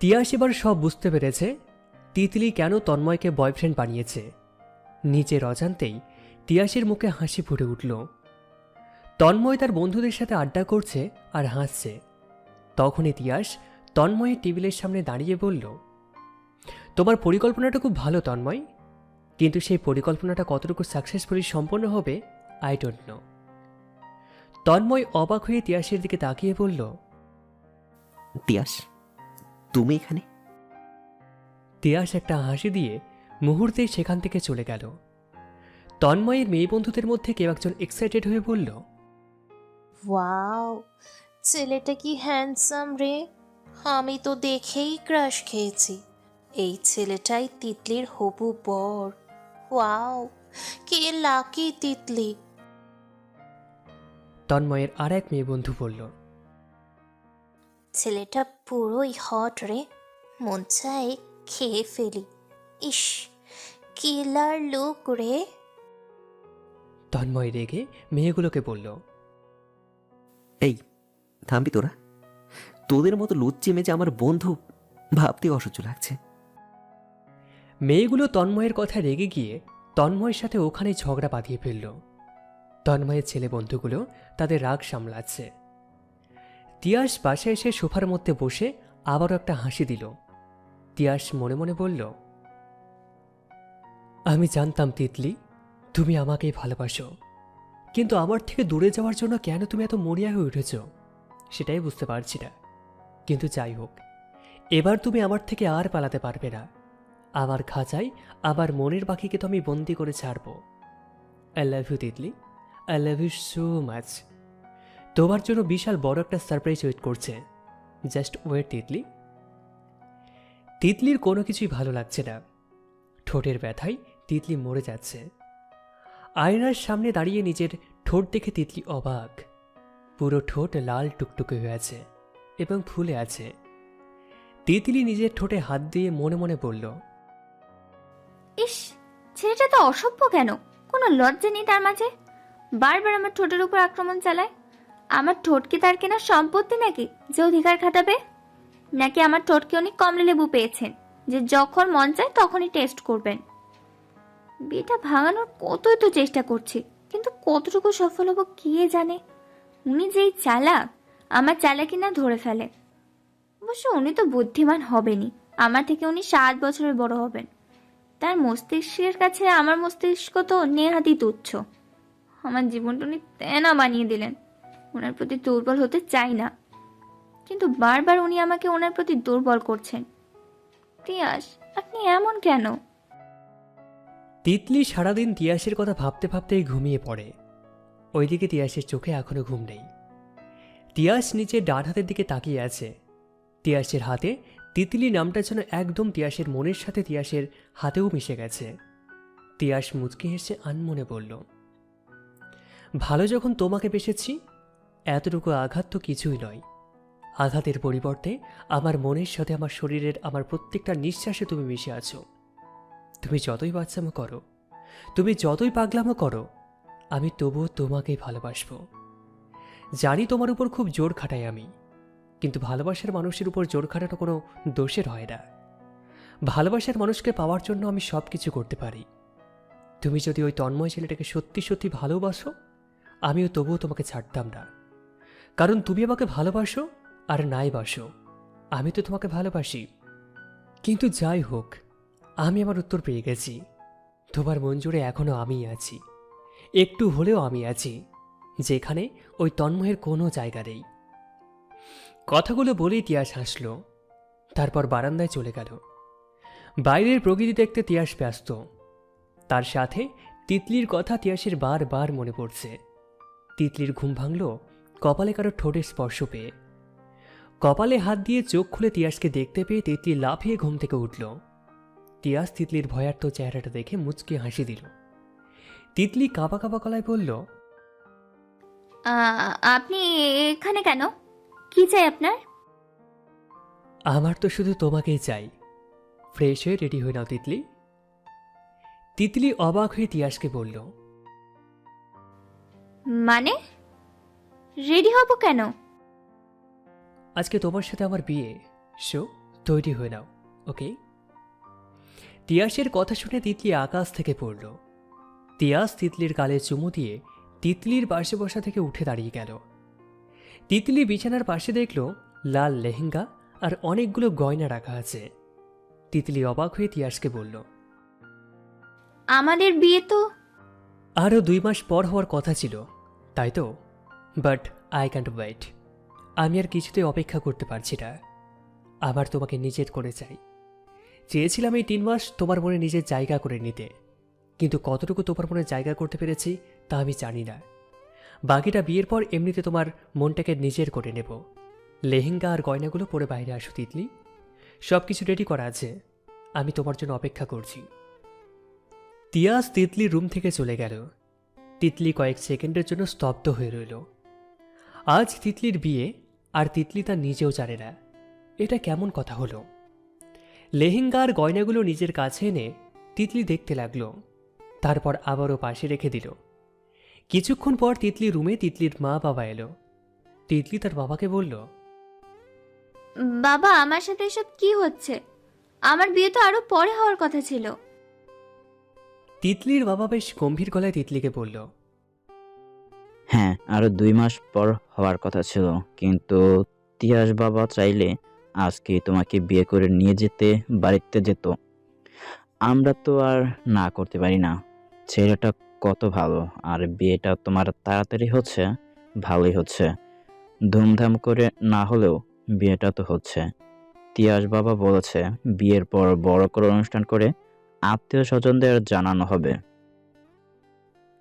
তিয়াস এবার সব বুঝতে পেরেছে, তিতলি কেন তন্ময়কে বয়ফ্রেন্ড বানিয়েছে। নিজের অজান্তেই তিয়াসের মুখে হাসি ফুটে উঠল। তন্ময় তার বন্ধুদের সাথে আড্ডা করছে আর হাসছে। তখনই তিয়াস তন্ময়ের টেবিলের সামনে দাঁড়িয়ে বলল, তোমার পরিকল্পনাটা খুব ভালো তন্ময়, কিন্তু সেই পরিকল্পনাটা কতটুকু সাকসেসফুলি সম্পন্ন হবে আই ডোন্ট নো তন্ময় অবাক হয়ে তিয়াসের দিকে তাকিয়ে বলল তিয়াস তুমি এখানে? তিয়াস একটা হাসি দিয়ে মুহূর্তে সেখান থেকে চলে গেল। তন্ময়ের মেয়ে বন্ধুদের মধ্যে কেউ একজন এক্সাইটেড হয়ে বলল ওয়াও ছেলেটা কি হ্যান্ডসাম রে? আমি তো দেখেই ক্রাশ খেয়েছি। এই ছেলেটাই তিতলির হবু বর। ওয়াও কে লাকি তিতলি? তন্ময়ের আর এক মেয়ে বন্ধু বলল ছেলেটা পুরোই হট রে। মন চায় খেয়ে ফেলি। ইস কিলার লোক রে। তন্ময় রেগে মেয়েগুলোকে বলল এই থামবি তোরা। তোদের মতো লুচ্চি মেজে আমার বন্ধু ভাবতে অসহ্য লাগছে। মেয়েগুলো তন্ময়ের কথা রেগে গিয়ে তন্ময়ের সাথে ওখানে ঝগড়া বাঁধিয়ে ফেলল। তন্ময়ের ছেলে বন্ধুগুলো তাদের রাগ সামলাচ্ছে। তিয়াস বাসায় এসে সোফার মধ্যে বসে আবারও একটা হাসি দিল। তিয়াস মনে মনে বলল, আমি জানতাম তিতলি, তুমি আমাকেই ভালোবাসো। কিন্তু আমার থেকে দূরে যাওয়ার জন্য কেন তুমি এত মরিয়া হয়ে উঠেছ? সেটাই বুঝতে পারছি না। কিন্তু যাই হোক, এবার তুমি আমার থেকে আর পালাতে পারবে না। আমার খাঁচায় আমার মনের পাখিকে তো আমি বন্দি করে ছাড়ব। I love you Titli. I love you so much তোমার জন্য বিশাল বড় একটা সারপ্রাইজ ওয়েট করছে। Just wait Titli. তিতলির কোনো কিছুই ভালো লাগছে না। ঠোঁটের ব্যথায় তিতলি মরে যাচ্ছে। আয়নার সামনে দাঁড়িয়ে নিজের ঠোঁট দেখে তিতলি অবাক। পুরো ঠোঁট লাল টুকটুকে হয়ে আছে এবং ফুলে আছে। তিতলি নিজের ঠোঁটে হাত দিয়ে মনে মনে বলল, ইস, ছেলেটা তো অসভ্য কেন? কোনো লজ্জা নেই তার মাঝে। বারবার আমার ঠোঁটের উপর আক্রমণ চালায়। আমার ঠোঁট কি তার কেনা সম্পত্তি নাকি যে অধিকার খাটাবে? নাকি আমার ঠোঁটকে উনি কমলা লেবু পেয়েছেন, যে যখন মন চায় তখনই টেস্ট করবেন? বিয়েটা ভাঙানোর কতই তো চেষ্টা করছি, কিন্তু কতটুকু সফল হব কে জানে? উনি যেই চালাক, আমার চালাকি না ধরে ফেলে। অবশ্য উনি তো বুদ্ধিমান হবেনই, আমার থেকে উনি সাত বছরের বড় হবেন। তার মস্তিষ্কের কাছে আমার মস্তিষ্ক তো নেহাতি তুচ্ছ। আমার জীবনটা উনি তেনা বানিয়ে দিলেন। ওনার প্রতি দুর্বল হতে চাই না। কিন্তু বারবার উনি আমাকে ওনার প্রতি দুর্বল করছেন। তিয়াস, আপনি এমন কেন? তিতলি সারাদিন তিয়াসের কথা ভাবতে ভাবতেই ঘুমিয়ে পড়ে। ওইদিকে তিয়াসের চোখে এখনও ঘুম নেই। তিয়াস নিচে ডান হাতের দিকে তাকিয়ে আছে। তিয়াসের হাতে তিতলি নামটা যেন একদম তিয়াসের মনের সাথে তিয়াসের হাতেও মিশে গেছে। তিয়াস মুচকি হেসে আনমনে বলল, ভালো যখন তোমাকে বেসেছি এতটুকু আঘাত তো কিছুই নয়। আঘাতের পরিবর্তে আমার মনের সাথে আমার শরীরের আমার প্রত্যেকটা নিঃশ্বাসে তুমি মিশে আছো। তুমি যতই বাচ্চামো করো, তুমি যতই পাগলামো করো, আমি তবুও তোমাকেই ভালোবাসবো। জানি তোমার উপর খুব জোর খাটাই আমি, কিন্তু ভালোবাসার মানুষের উপর জোর খাটানো কোনো দোষের হয় না। ভালোবাসার মানুষকে পাওয়ার জন্য আমি সব কিছু করতে পারি। তুমি যদি ওই তন্ময় ছেলেটাকে সত্যি সত্যি ভালোবাসো, আমিও তবুও তোমাকে ছাড়তাম না। কারণ তুমি আমাকে ভালোবাসো আর নাই বাসো। আমি তো তোমাকে ভালোবাসি। কিন্তু যাই হোক, আমি আমার উত্তর পেয়ে গেছি। তোমার মন জুড়ে এখনও আমিই আছি। একটু হলেও আমি আছি, যেখানে ওই তন্ময়ের কোনো জায়গা নেই। কথাগুলো বলেই তিয়াস হাসল, তারপর বারান্দায় চলে গেল। বাইরের প্রকৃতি দেখতে তিয়াস ব্যস্ত। তার সাথে তিতলির কথা তিয়াসের বারবার মনে পড়ছে। তিতলির ঘুম ভাঙল কপালে কারও ঠোঁটের স্পর্শ পেয়ে। কপালে হাত দিয়ে চোখ খুলে তিয়াসকে দেখতে পেয়ে তিতলি লাফিয়ে ঘুম থেকে উঠল। তিয়াস তিতলির ভয়ার্ত চেহারাটা দেখে মুচকে হাসি দিল। তিতলি কাঁপা কাঁপা গলায় বলল আপনি এখানে কেন? কি চাই আপনার? আমার তো শুধু তোমাকেই চাই। ফ্রেশ হয়ে রেডি হয়ে নাও তিতলি। তিতলি অবাক হয়ে তিয়াসকে বলল মানে? রেডি হব কেন? আজকে তোমার সাথে আমার বিয়ে শো তৈরি হয়ে নাও ওকে? তিয়াসের কথা শুনে তিতলি আকাশ থেকে পড়ল। তিয়াস তিতলির গালে চুমু দিয়ে তিতলির পাশে বসা থেকে উঠে দাঁড়িয়ে গেল। তিতলি বিছানার পাশে দেখল লাল লেহেঙ্গা আর অনেকগুলো গয়না রাখা আছে। তিতলি অবাক হয়ে তিয়াসকে বলল আমাদের বিয়ে তো? আরও দুই মাস পর হওয়ার কথা ছিল তাই তো? বাট আই ক্যান্ট ওয়েট আমি আর কিছুতে অপেক্ষা করতে পারছি না। আবার তোমাকে নিজের করে চাই চেয়েছিলাম এই তিন মাস তোমার মনে নিজের জায়গা করে নিতে। কিন্তু কতটুকু তোমার মনে জায়গা করতে পেরেছি, তা আমি জানি না। বাকিটা বিয়ের পর এমনিতে তোমার মনটাকে নিজের করে নেব। লেহেঙ্গা আর গয়নাগুলো পরে বাইরে আসো, তিতলি। সব কিছু রেডি করা আছে। আমি তোমার জন্য অপেক্ষা করছি। তিয়াস তিতলির রুম থেকে চলে গেল। তিতলি কয়েক সেকেন্ডের জন্য স্তব্ধ হয়ে রইল। আজ তিতলির বিয়ে আর তিতলি তা নিজেও জানে না। এটা কেমন কথা হলো? লেহেঙ্গা আর গয়নাগুলো নিজের কাছে এনে তিতলি দেখতে লাগল। তারপর আবারও পাশে রেখে দিল। কিছুক্ষণ পর তিতলি রুমে তিতলির মা বাবা এলো। তিতলি তার বাবাকে বলল বাবা আমার সাথে এসব কি হচ্ছে? আমার বিয়ে তো আরও পরে হওয়ার কথা ছিল। তিতলির বাবা বেশ গম্ভীর গলায় তিতলিকে বলল হ্যাঁ আরও দুই মাস পর হওয়ার কথা ছিল। কিন্তু তিয়াস বাবা চাইলে আজকে তোমাকে বিয়ে করে নিয়ে যেতে, বাড়িতে যেত। আমরা তো আর না করতে পারি না। ছেলেটা কত ভালো, আর বিয়েটা তোমার তাড়াতাড়ি হচ্ছে, ভালোই হচ্ছে। ধুমধাম করে না হলেও বিয়েটা তো হচ্ছে। তিয়াস বাবা বলেছে, বিয়ের পর বড় করে অনুষ্ঠান করে আত্মীয় স্বজনদের জানানো হবে।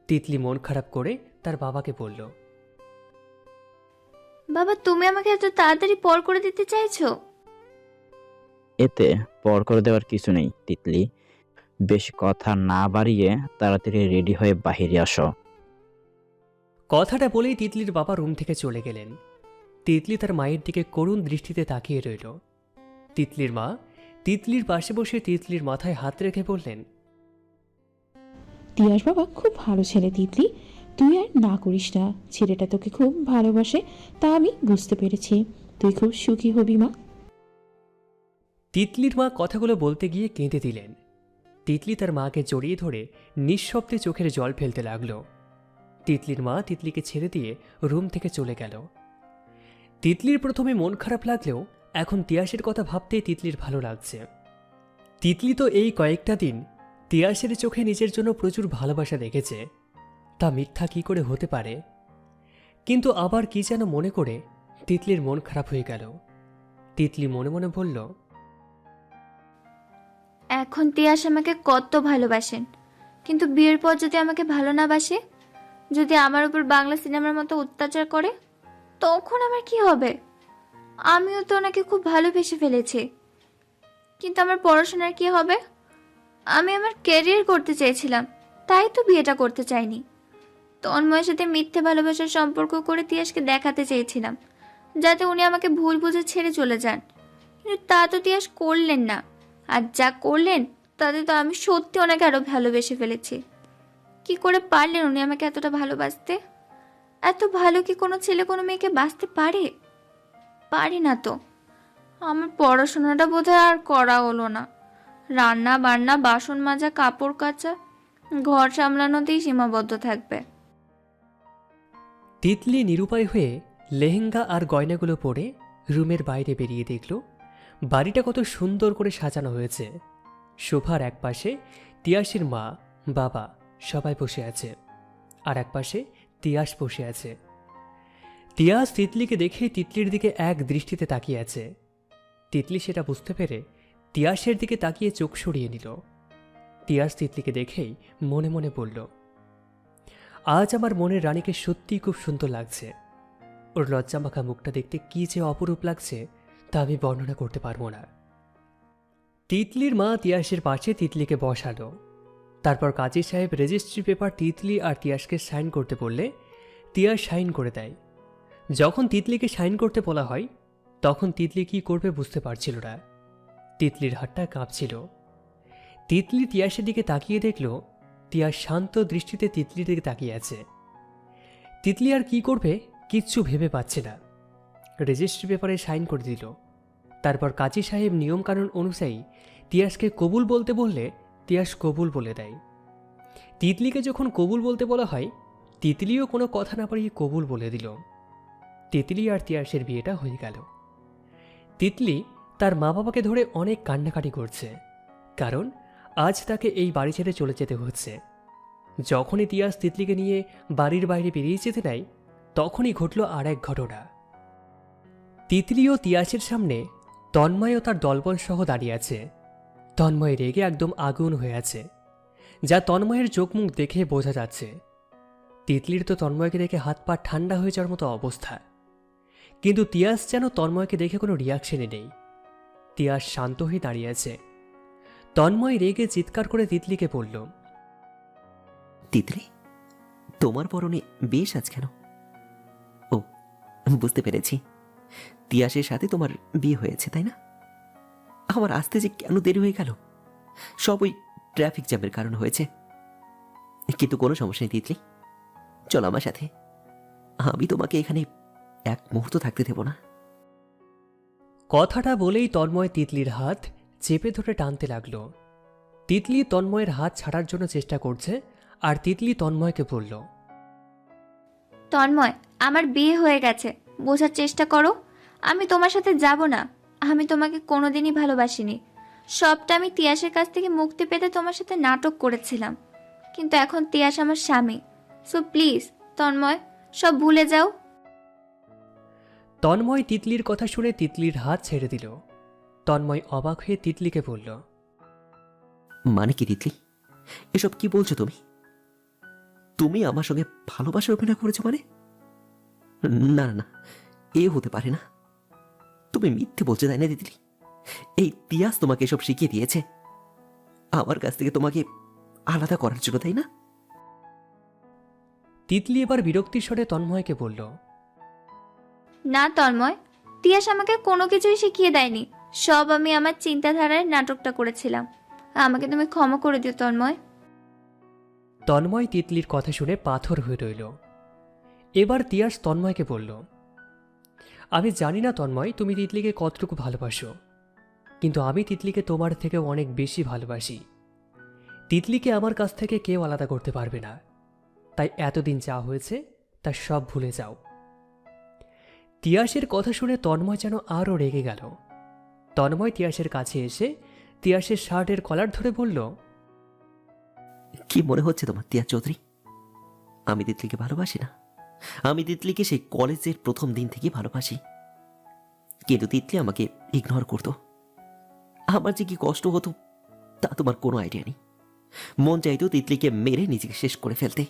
তিতলি মন খারাপ করে তার বাবাকে বলল বাবা তুমি আমাকে এত তাড়াতাড়ি পর করে দিতে চাইছো? এতে পর করে দেওয়ার কিছু নেই তিতলি। বেশি কথা না বাড়িয়ে তাড়াতাড়ি রেডি হয়ে বাহিরে আসো। কথাটা বলেই তিতলির বাবা রুম থেকে চলে গেলেন। তিতলি তার মায়ের দিকে করুণ দৃষ্টিতে তাকিয়ে রইল। তিতলির মা তিতলির পাশে বসে তিতলির মাথায় হাত রেখে বললেন তিয়াস বাবা খুব ভালো ছেলে তিতলি। তুই আর না করিস না। ছেলেটা তোকে খুব ভালোবাসে, তা আমি বুঝতে পেরেছি। তুই খুব সুখী হবি, মা। তিতলির মা কথাগুলো বলতে গিয়ে কেঁদে দিলেন। তিতলি তার মাকে জড়িয়ে ধরে নিঃশব্দে চোখের জল ফেলতে লাগল। তিতলির মা তিতলিকে ছেড়ে দিয়ে রুম থেকে চলে গেল। তিতলির প্রথমে মন খারাপ লাগলেও এখন তিয়াসের কথা ভাবতেই তিতলির ভালো লাগছে। তিতলি তো এই কয়েকটা দিন তিয়াসের চোখে নিজের জন্য প্রচুর ভালোবাসা দেখেছে। তা মিথ্যা কি করে হতে পারে? কিন্তু আবার কি যেন মনে করে তিতলির মন খারাপ হয়ে গেল। তিতলি মনে মনে বলল, এখন তিয়াস আমাকে কত ভালোবাসেন। কিন্তু বিয়ের পর যদি আমাকে ভালো না বাসে, যদি আমার উপর বাংলা সিনেমার মতো অত্যাচার করে, তখন আমার কি হবে? আমিও তো ওনাকে খুব ভালোবেসে ফেলেছি। কিন্তু আমার পড়াশোনার কি হবে? আমি আমার ক্যারিয়ার করতে চেয়েছিলাম, তাই তো বিয়েটা করতে চাইনি। তন্ময়ের সাথে মিথ্যে ভালোবাসার সম্পর্ক করে তিয়াসকে দেখাতে চেয়েছিলাম, যাতে উনি আমাকে ভুল বুঝে ছেড়ে চলে যান। কিন্তু তা তো তিয়াস করলেন না, আর যা করলেন, তাতে তো আমি সত্যি ওনাকে আরও ভালোবেসে ফেলেছি। কি করে পারলেন উনি আমাকে এতটা ভালোবাসতে? এত ভালো কি কোনো ছেলে কোনো মেয়েকে বাঁচতে পারে? পারি না তো। আমার পড়াশোনাটা বোধহয় আর করা হলো না। রান্না বান্না বাসন মাজা, কাপড় কাচা, ঘর সামলানোতেই সীমাবদ্ধ থাকবে। তিতলি নিরুপায় হয়ে লেহেঙ্গা আর গয়নাগুলো পরে রুমের বাইরে বেরিয়ে দেখল, বাড়িটা কত সুন্দর করে সাজানো হয়েছে। সোফার এক পাশে তিয়াসের মা, বাবা সবাই বসে আছে আর এক পাশে তিয়াস বসে আছে। তিয়াস তিতলিকে দেখে তিতলির দিকে এক দৃষ্টিতে তাকিয়ে আছে। তিতলি সেটা বুঝতে পেরে তিয়াসের দিকে তাকিয়ে চোখ সরিয়ে নিল। তিয়াস তিতলিকে দেখেই মনে মনে বলল আজ আমার মনের রানীকে সত্যিই খুব সুন্দর লাগছে। ওর লজ্জামাখা মুখটা দেখতে কি যে অপরূপ লাগছে, তা আমি বর্ণনা করতে পারব না। তিতলির মা তিয়াসের পাশে তিতলিকে বসালো। তারপর কাজী সাহেব রেজিস্ট্রি পেপার তিতলি আর তিয়াসকে সাইন করতে বললে, তিয়াস সাইন করে দেয়। যখন তিতলিকে সাইন করতে বলা হয়, তখন তিতলি কি করবে বুঝতে পারছিল না। তিতলির হাতটা কাঁপছিল। তিতলি তিয়াসের দিকে তাকিয়ে দেখল টিয়া শান্ত দৃষ্টিতে তিতলির দিকে তাকিয়ে আছে। তিতলি আর কি করবে কিচ্ছু ভেবে পাচ্ছে না। রেজিস্ট্রি পেপারে সাইন করে দিল। তারপর কাজী সাহেব নিয়মকানুন অনুযায়ী তিয়াসকে কবুল বলতে বললে তিয়াস কবুল বলে দেয়। তিতলিকে যখন কবুল বলতে বলা হয়, তিতলিও কোনো কথা না পারিয়ে কবুল বলে দিল। তিতলি আর তিয়াসের বিয়েটা হয়ে গেল। তিতলি তার মা বাবাকে ধরে অনেক কান্নাকাটি করছে। কারণ আজ তাকে এই বাড়ি ছেড়ে চলে যেতে হচ্ছে। যখনই তিয়াস তিতলিকে নিয়ে বাড়ির বাইরে বেরিয়ে যেতে নেয়, তখনই ঘটল আর এক ঘটনা। তিতলি ও তিয়াসের সামনে তন্ময় ও তার দলবল সহ দাঁড়িয়ে আছে। তন্ময় রেগে একদম আগুন হয়ে আছে, যা তন্ময়ের চোখ মুখ দেখে বোঝা যাচ্ছে। তিতলির তো তন্ময়কে দেখে হাত পা ঠান্ডা হয়ে যাওয়ার মতো অবস্থা। কিন্তু তিয়াস যেন তন্ময়কে দেখে কোনো রিয়াকশনই নেই। তিয়াস শান্ত হয়ে দাঁড়িয়ে আছে। তন্ময় রেগে চিৎকার করে তিতলিকে বলল তিতলি তোমার পরনে বেশ আজ কেন? ও বুঝতে পেরেছি। তিয়াসের সাথে তোমার বিয়ে হয়েছে তাই না? আমার আসতে যে কেন দেরি হয়ে গেল? সব ওই ট্রাফিক জ্যামের কারণ হয়েছে। কিন্তু কোনো সমস্যা নেই তিতলি। চলো আমার সাথে। আমি তোমাকে এখানে এক মুহূর্ত থাকতে দেব না। কথাটা বলেই তন্ময় তিতলির হাত চেপে ধরে টানতে লাগল। তিতলি তন্ময়ের হাত ছাড়ার জন্য চেষ্টা করছে আর তিতলি তন্ময়কে বলল তন্ময় আমার বিয়ে হয়ে গেছে। বোঝার চেষ্টা করো। আমি তোমার সাথে যাব না। আমি তোমাকে কোনোদিনই ভালোবাসিনি। সবটা আমি তিয়াসের কাছ থেকে মুক্তি পেতে তোমার সাথে নাটক করেছিলাম। কিন্তু এখন তিয়াস আমার স্বামী। সো প্লিজ তন্ময় সব ভুলে যাও। তন্ময় তিতলির কথা শুনে তিতলির হাত ছেড়ে দিল। তন্ময় অবাক হয়ে তিতলিকে বলল মানে কি তিতলি? এসব কি বলছো তুমি? তুমি আমার সঙ্গে ভালোবাসা অভিনয় করেছ মানে? না না না এ হতে পারে না। তুমি মিথ্যে বলছো তাই না তিতলি? এই তিয়াস তোমাকে এসব শিখিয়ে দিয়েছে। আমার কাছ থেকে তোমাকে আলাদা করার জন্য তাই না? তিতলি এবার বিরক্তির স্বরে তন্ময়কে বলল না তন্ময় তিয়াস আমাকে কোনো কিছুই শিখিয়ে দেয়নি। সব আমি আমার চিন্তাধারায় নাটকটা করেছিলাম। আমাকে তুমি ক্ষমা করে দিও, তন্ময়। তন্ময় তিতলির কথা শুনে পাথর হয়ে রইল। এবার তিয়াস তন্ময়কে বলল, আমি জানি না তন্ময়, তুমি তিতলিকে কতটুকু ভালোবাসো। কিন্তু আমি তিতলিকে তোমার থেকেও অনেক বেশি ভালোবাসি। তিতলিকে আমার কাছ থেকে কেউ আলাদা করতে পারবে না। তাই এতদিন যা হয়েছে, তা সব ভুলে যাও। তিয়াসের কথা শুনে তন্ময় যেন আরও রেগে গেল। তন্ময় তিয়াসের কাছে এসে তিয়াসের শার্টের কলার ধরে বলল, কি মনে হচ্ছে তোমার তিয়া চৌধুরী? আমি তিতলিকে ভালোবাসি না। আমি তিতলিকে সেই কলেজের প্রথম দিন থেকে ভালোবাসি। কিন্তু তিতলি আমাকে ইগনোর করতো। আমার যে কি কষ্ট হতো, তা তোমার কোনো আইডিয়া নেই। মন চাইতো তিতলিকে মেরে নিজেকে শেষ করে ফেলতে।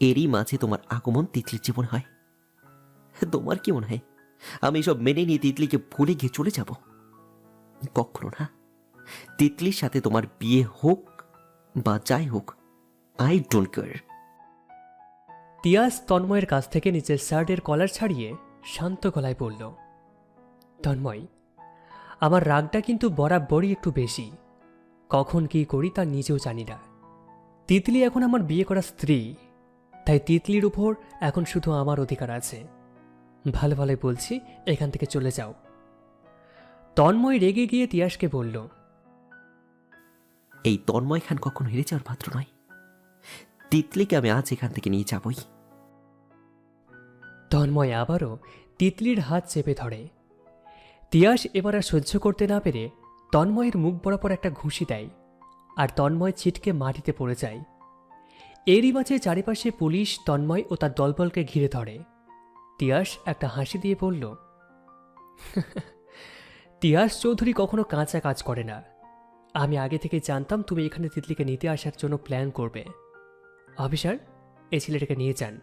এরই মাঝে তোমার আগমন তিতলির জীবন হয়। তোমার কি মনে হয়? আমি সব মেনে নিয়ে তিতলিকে ভুলে গিয়ে চলে যাব। কখনো না। তিতলির সাথে তোমার বিয়ে হোক বা যাই হোক আই ডোন্ট কেয়ার তিয়াস তন্ময়ের কাছ থেকে নিজের শার্টের কলার ছাড়িয়ে শান্ত গলায় বলল, তন্ময়, আমার রাগটা কিন্তু বরাবরই একটু বেশি। কখন কি করি তা নিজেও জানি না। তিতলি এখন আমার বিয়ে করা স্ত্রী, তাই তিতলির উপর এখন শুধু আমার অধিকার আছে। ভালো ভালোই বলছি এখান থেকে চলে যাও। তন্ময় রেগে গিয়ে তিয়াসকে বলল এই তন্ময় খান কখনো হেরে যাওয়ার পাত্র নয়। তিতলিকে আমি আজ এখান থেকে নিয়ে যাবই। তন্ময় আবারও তিতলির হাত চেপে ধরে। তিয়াস এবার আর সহ্য করতে না পেরে তন্ময়ের মুখ বরাবর একটা ঘুষি দেয় আর তন্ময় ছিটকে মাটিতে পড়ে যায়। এরই মাঝে চারিপাশে পুলিশ তন্ময় ও তার দলবলকে ঘিরে ধরে। তিয়াস একটা হাসি দিয়ে বলল, তিয়াস চৌধুরী কখনো কাঁচা কাজ করে না। আমি আগে থেকে জানতাম তুমি এখানে তিতলিকে নিতে আসার জন্য প্ল্যান করবে। অফিসার এই ছেলেটাকে নিয়ে যান।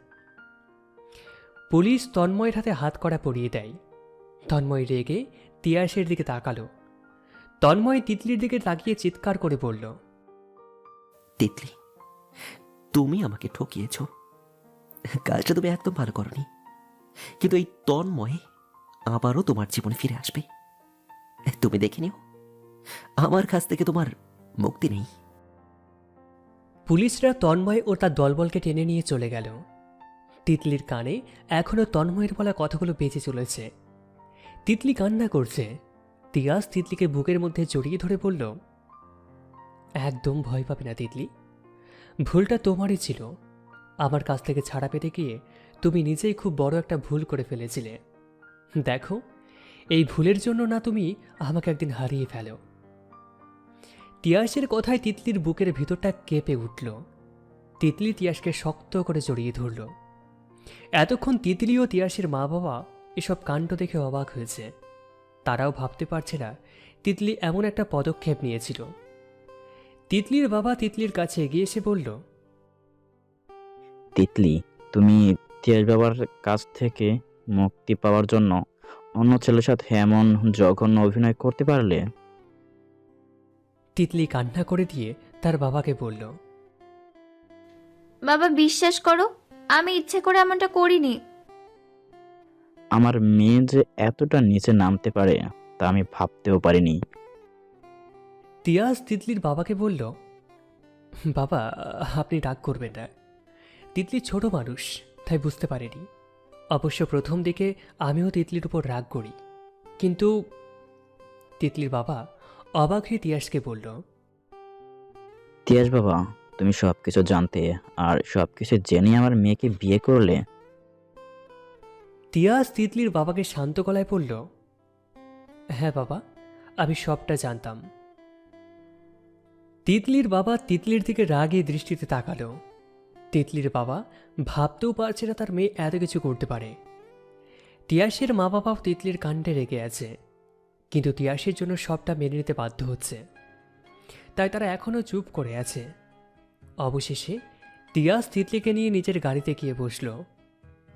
পুলিশ তন্ময়ের হাতে হাত করা পরিয়ে দেয়। তন্ময় রেগে তিয়াসের দিকে তাকালো। তন্ময় তিতলির দিকে তাকিয়ে চিৎকার করে বলল, তিতলি, তুমি আমাকে ঠকিয়েছ। কাজটা তুমি একদম ভালো করনি। কিন্তু এই তন্ময় আবারও তোমার জীবনে ফিরে আসবে। তুমি দেখে নিও, আমার কাছ থেকে তোমার মুক্তি নেই। পুলিশরা তন্ময় ও তার দলবলকে টেনে নিয়ে চলে গেল। তিতলির কানে এখনও তন্ময়ের বলা কথাগুলো বেঁচে চলেছে। তিতলি কান্না করছে। তিয়াস তিতলিকে বুকের মধ্যে জড়িয়ে ধরে বলল, একদম ভয় পাবে না তিতলি। ভুলটা তোমারই ছিল। আমার কাছ থেকে ছাড়া পেতে গিয়ে তুমি নিজেই খুব বড় একটা ভুল করে ফেলেছিলে। দেখো, এই ভুলের জন্য না তুমি আমাকে একদিন হারিয়ে ফেলো। তিয়াসের কথায় তিতলির বুকের ভিতরটা কেঁপে উঠল। তিতলি তিয়াসকে শক্ত করে জড়িয়ে ধরল। এতক্ষণ তিতলি ও তিয়াসের মা বাবা এসব কাণ্ড দেখে অবাক হয়েছে। তারাও ভাবতে পারছে না, তিতলি এমন একটা পদক্ষেপ নিয়েছিল। তিতলির বাবা তিতলির কাছে এগিয়ে এসে বলল, তিতলি, তুমি তিয়াস বাবার কাছ থেকে মুক্তি পাওয়ার জন্য অন্য ছেলের সাথে এমন জঘন্য অভিনয় করতে পারলে? তিতলি কান্না করে দিয়ে তার বাবাকে বলল বাবা বিশ্বাস করো আমি ইচ্ছে করে এমনটা করিনি। আমার মেয়ে যে এতটা নিচে নামতে পারে তা আমি ভাবতেও পারিনি। তিয়াস তিতলির বাবাকে বলল বাবা আপনি রাগ করবেন না। তিতলি ছোট মানুষ। তাই বুঝতে পারেনি। অবশ্য প্রথম দিকে আমিও তিতলির উপর রাগ করি। কিন্তু তিতলির বাবা অবাক হয়ে তিয়াসকে বলল তিয়াস বাবা তুমি সব কিছু জানতে আর সব কিছু জেনে আমার মেয়েকে বিয়ে করলে? তিয়াস তিতলির বাবাকে শান্ত গলায় বলল হ্যাঁ বাবা আমি সবটা জানতাম। তিতলির বাবা তিতলির দিকে রাগে দৃষ্টিতে তাকালো। তিতলির বাবা ভাবতেও পারছে না তার মেয়ে এত কিছু করতে পারে। তিয়াসের মা বাবাও তিতলির কাণ্ডে রেগে আছে, কিন্তু তিয়াসের জন্য সবটা মেনে নিতে বাধ্য হচ্ছে। তাই তারা এখনও চুপ করে আছে। অবশেষে তিয়াস তিতলিকে নিয়ে নিজের গাড়িতে গিয়ে বসল।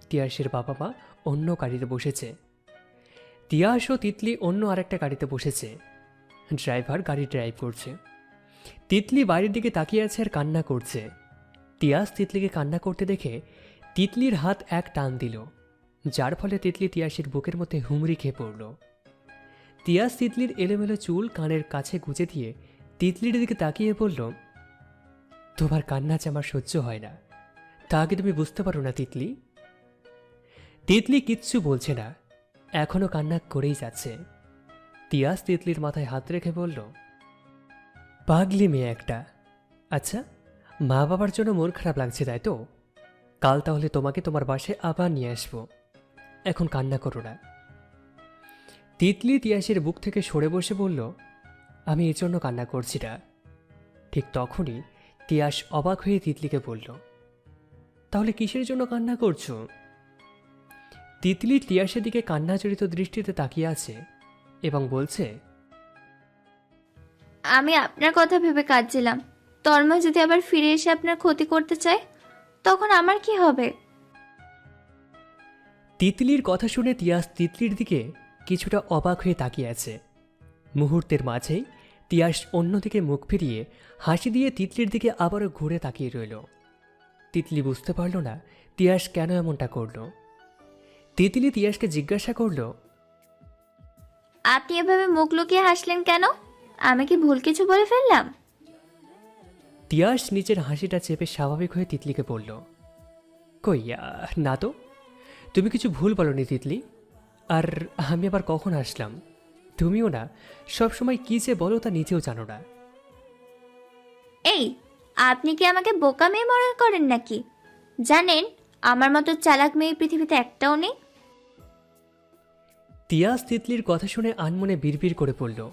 তিয়াসের বাবা মা অন্য গাড়িতে বসেছে। তিয়াস ও তিতলি অন্য আরেকটা গাড়িতে বসেছে। ড্রাইভার গাড়ি ড্রাইভ করছে। তিতলি বাইরের দিকে তাকিয়ে আছে আর কান্না করছে। তিয়াস তিতলিকে কান্না করতে দেখে তিতলির হাত এক টান দিল, যার ফলে তিতলি তিয়াসের বুকের মধ্যে হুমড়ি খেয়ে পড়ল। তিয়াস তিতলির এলোমেলো চুল কানের কাছে গুজে দিয়ে তিতলির দিকে তাকিয়ে বলল, তোমার কান্না যে আমার সহ্য হয় না, তা কি তুমি বুঝতে পারো না তিতলি? তিতলি কিচ্ছু বলছে না, এখনও কান্না করেই যাচ্ছে। তিয়াস তিতলির মাথায় হাত রেখে বলল, পাগলি মেয়ে একটা আচ্ছা? মা বাবার জন্য মন খারাপ লাগছে, তাই তো? কাল তাহলে তোমাকে তোমার বাসায় আবার নিয়ে আসব। এখন কান্না করো না। তিতলি তিয়াসের বুক থেকে সরে বসে বলল, আমি এর জন্য কান্না করছি না। ঠিক তখনই তিয়াস অবাক হয়ে তিতলিকে বলল, তাহলে কিসের জন্য কান্না করছ? তিতলি তিয়াসের দিকে কান্নাজড়িত দৃষ্টিতে তাকিয়ে আছে এবং বলছে, আমি আপনার কথা ভেবে কাঁদছিলাম। তন্ময় যদি আবার ফিরে এসে আপনার ক্ষতি করতে চায় তখন আমার কি হবে? তিতলির কথা শুনে তিয়াস তিতলির দিকে কিছুটা অবাক হয়ে তাকিয়ে আছে। মুহূর্তের মাঝেই তিয়াস অন্যদিকে মুখ ফিরিয়ে হাসি দিয়ে তিতলির দিকে আবারও ঘুরে তাকিয়ে রইল। তিতলি বুঝতে পারল না তিয়াস কেন এমনটা করল। তিতলি তিয়াসকে জিজ্ঞাসা করল আপনি এভাবে মুখ লুকিয়ে হাসলেন কেন? আমি কি ভুল কিছু বলে ফেললাম? তিয়াস নিজের হাসিটা চেপে স্বাভাবিক হয়ে তিতলিকে বলল কইয়া না তো? তুমি কিছু ভুল বলনি তিতলি। আর আমি আবার কখন আসলাম? তুমিও না সবসময় কী যে বলো তা নিজেও জানো না। এই আপনি কি আমাকে বোকা মেয়ে মনে করেন নাকি? জানেন আমার মতো চালাক মেয়ে পৃথিবীতে একটাও নেই। তিয়াস তিতলির কথা শুনে আনমনে বিড়বিড় করে পড়ল